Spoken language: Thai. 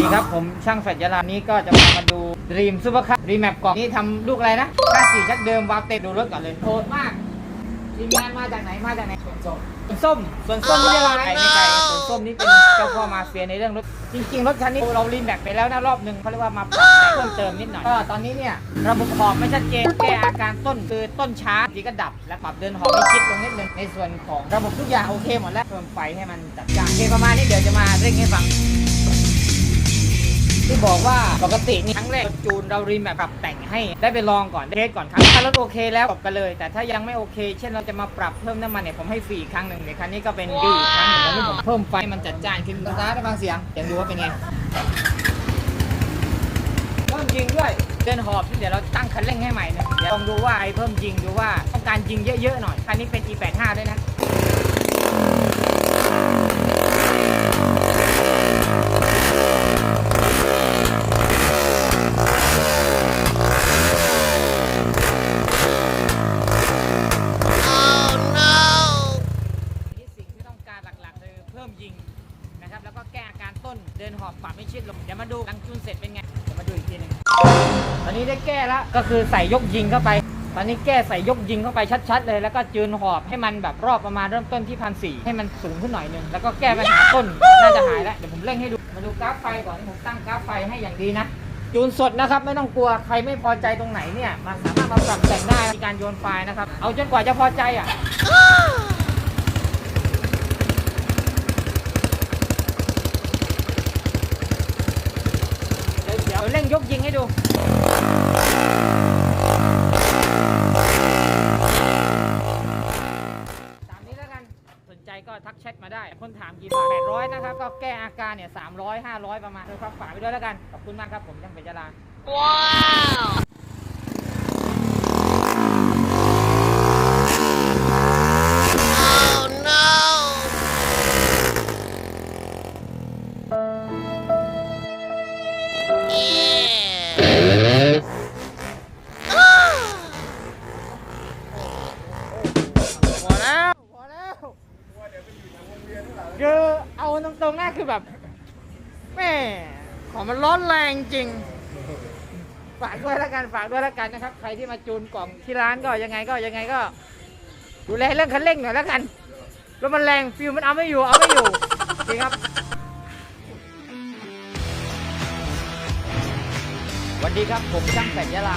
ดีครับ ผมช่างแฟดยาลานี้ก็จะพามาดูรีมซูเปอร์คัพรีแมปกล่องนี่ทำลูกอะไรนะค่าสี่ชักเดิมวาล์วเต็มดูรถก่อนเลยโหดมากทีมงานมาจากไหนมาจากไหนส่วนส้มส้มส่วนส้มนี่จะลายไม่ไกลส่วนส้มนี่เป็นเจ้าพ่อมาเฟียในเรื่องรถจริง ๆ รถคันนี้เรารีแมปไปแล้วนะรอบหนึ่งเขาเรียกว่ามาปรับแต่งเพิ่มเติมนิดหน่อยก็ตอนนี้เนี่ยระบบขอบไม่ชัดเจนแก้อาการต้นคือต้นช้าทีก็ดับ และปรับเดินหอบไม่ชิดลงนิดนึงในส่วนของระบบทุกอย่างโอเคหมดแล้วเพิ่มไฟให้มันจัดจ้านโอเคประมาณนี้เดี๋ยวจะมาเร่งให้ฟัง ที่บอกว่าปกตินี่ครั้งแรกจูนเรารีแมปปรับแต่งให้ได้ไปลองก่อนเทสก่อนครับถ้ารถโอเคแล้วจบกันเลย แต่ถ้ายังไม่โอเค เช่นเราจะมาปรับเพิ่มน้ำมันเนี่ยผมให้ฟรีอีกครั้งหนึ่งในคันนี้ก็เป็นดีอีกครั้งหนึ่งแล้วนี่ผมเพิ่มไฟให้มันจัดจ้านขึ้นสตาร์ทได้ฟังเสียงเสียงดูว่าเป็นไงเพิ่มยิงด้วยเดินหอบเดี๋ยวเราตั้งคันเร่งให้ใหม่นะเดี๋ยวลองดูว่าไอ้เพิ่มยิงดูว่าต้องการยิงเยอะๆหน่อยคันนี้เป็น E85 ด้วยนะ นเดินหอบปรับไม่ชิดลงเดี๋ยวมาดูหลังจูนเสร็จเป็นไงเดี๋ยวมาดูอีกทีหนึงตอนนี้ได้แก้แล้วก็คือใส่ยกยิงเข้าไป ตอนนี้แก้ใส่ยกยิงเข้าไปชัดๆ เลยแล้วก็จืนหอบให้มันแบบรอบประมาณเริ่มต้นที่พันสี่ให้มันสูงขึ้นหน่อยหนึงแล้วก็แก้ปัญหาต้นน่าจะหายแล้วเดี๋ยวผมเร่งให้ดูมาดูกราฟไฟก่อนที่ผมตั้งกราฟไฟให้อย่างดีนะ จูนสดนะครับไม่ต้องกลัวใครไม่พอใจตรงไหนเนี่ยมาสามารถมาปรับแต่งได้มีการโยนไฟล์นะครับเอาจนกว่าจะพอใจอะ เดี๋ ยวเร่งยกยิงให้ดู ตามนี้แล้วกัน สนใจก็ทักแชทมาได้ คนถามกี่บาทแปดร้อยนะครับ ก็แก้อาการเนี่ยสามร้อยห้าร้อยประมาณเลยครับฝากไปด้วยแล้วกัน ขอบคุณมากครับผมยังเป็นจราว้าว คือเอาตรงๆน้าคือแบบแม่ของมันร้อนแรงจริง ฝากด้วยแล้วกันฝากด้วยแล้วกันนะครับ ใครที่มาจูนกล่องที่ร้านก็ยังไงก็ยังไงก็ ดูแลเรื่องคันเร่งหน่อยแล้วกันรถมันแรงฟิวมันเอาไม่อยู่เอาไม่อยู่จริงครับสวัสดีครับผมช่างแสนยะลา